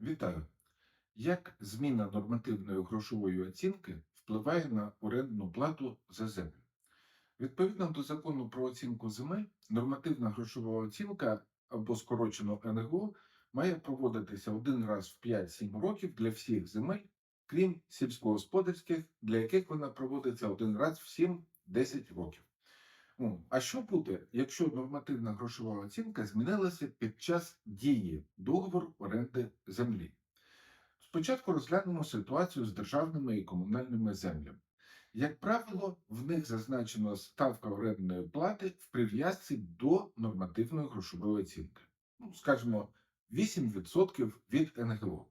Вітаю! Як зміна нормативної грошової оцінки впливає на орендну плату за землю? Відповідно до закону про оцінку земель, нормативна грошова оцінка або скорочено НГО має проводитися один раз в 5-7 років для всіх земель, крім сільськогосподарських, для яких вона проводиться один раз в 7-10 років. А що буде, якщо нормативна грошова оцінка змінилася під час дії договору оренди землі? Спочатку розглянемо ситуацію з державними і комунальними землями. Як правило, в них зазначена ставка орендної плати в прив'язці до нормативної грошової оцінки. Ну, скажімо, 8% від НГО.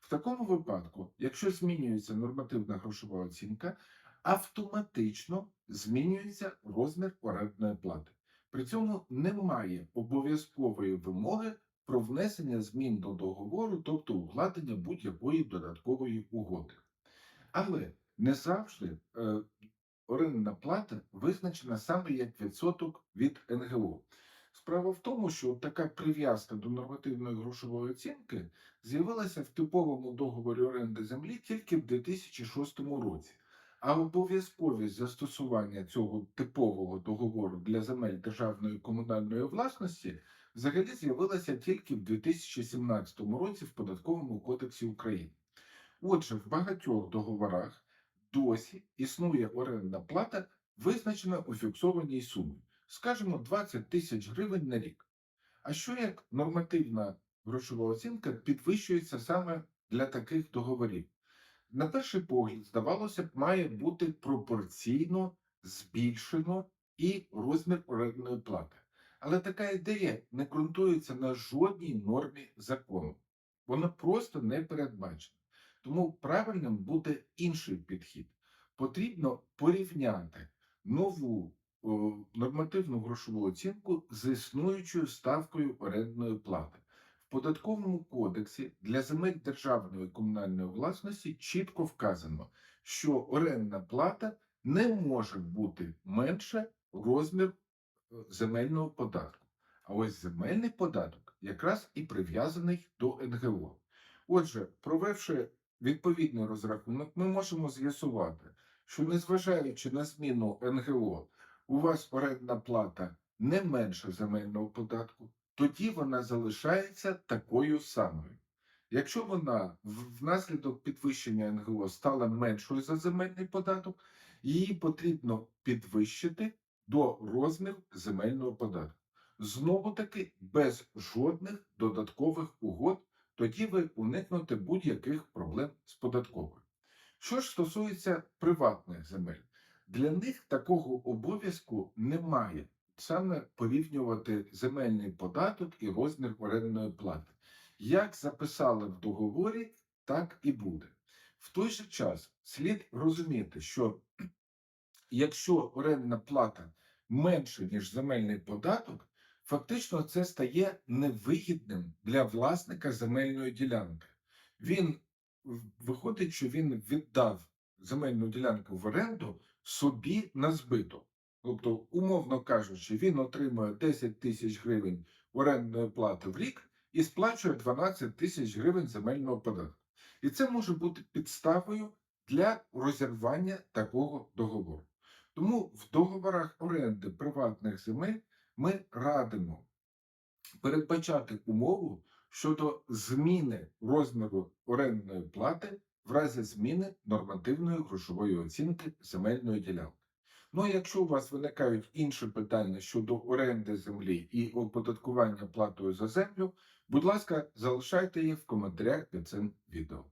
В такому випадку, якщо змінюється нормативна грошова оцінка, автоматично змінюється розмір орендної плати. При цьому немає обов'язкової вимоги про внесення змін до договору, тобто укладення будь-якої додаткової угоди. Але не завжди е, орендна плата визначена саме як відсоток від НГО. Справа в тому, що така прив'язка до нормативної грошової оцінки з'явилася в типовому договорі оренди землі тільки в 2006 році. А обов'язковість застосування цього типового договору для земель державної комунальної власності взагалі з'явилася тільки в 2017 році в Податковому кодексі України. Отже, в багатьох договорах досі існує орендна плата, визначена у фіксованій сумі, скажімо, 20 тисяч гривень на рік. А що як нормативна грошова оцінка підвищується саме для таких договорів? На перший погляд, здавалося б, має бути пропорційно збільшено і розмір орендної плати. Але така ідея не ґрунтується на жодній нормі закону. Вона просто не передбачена. Тому правильним буде інший підхід. Потрібно порівняти нову нормативну грошову оцінку з існуючою ставкою орендної плати. Податковому кодексі для земель державної комунальної власності чітко вказано, що орендна плата не може бути менше розмір е, земельного податку. А ось земельний податок якраз і прив'язаний до НГО. Отже, провівши відповідний розрахунок, ми можемо з'ясувати, що незважаючи на зміну НГО, у вас орендна плата не менше земельного податку, тоді вона залишається такою самою. Якщо вона внаслідок підвищення НГО стала меншою за земельний податок, її потрібно підвищити до розміру земельного податку. Знову таки без жодних додаткових угод, тоді ви уникнете будь-яких проблем з податковою. Що ж стосується приватних земель, для них такого обов'язку немає саме порівнювати земельний податок і розмір орендної плати. Як записали в договорі, так і буде. В той же час слід розуміти, що якщо орендна плата менше, ніж земельний податок, фактично це стає невигідним для власника земельної ділянки. Він виходить, що він віддав земельну ділянку в оренду собі на збиток. Тобто, умовно кажучи, він отримує 10 тисяч гривень орендної плати в рік і сплачує 12 тисяч гривень земельного податку. І це може бути підставою для розірвання такого договору. Тому в договорах оренди приватних земель ми радимо передбачати умову щодо зміни розміру орендної плати в разі зміни нормативної грошової оцінки земельної ділянки. Ну а якщо у вас виникають інші питання щодо оренди землі і оподаткування платою за землю, будь ласка, залишайте їх в коментарях під цим відео.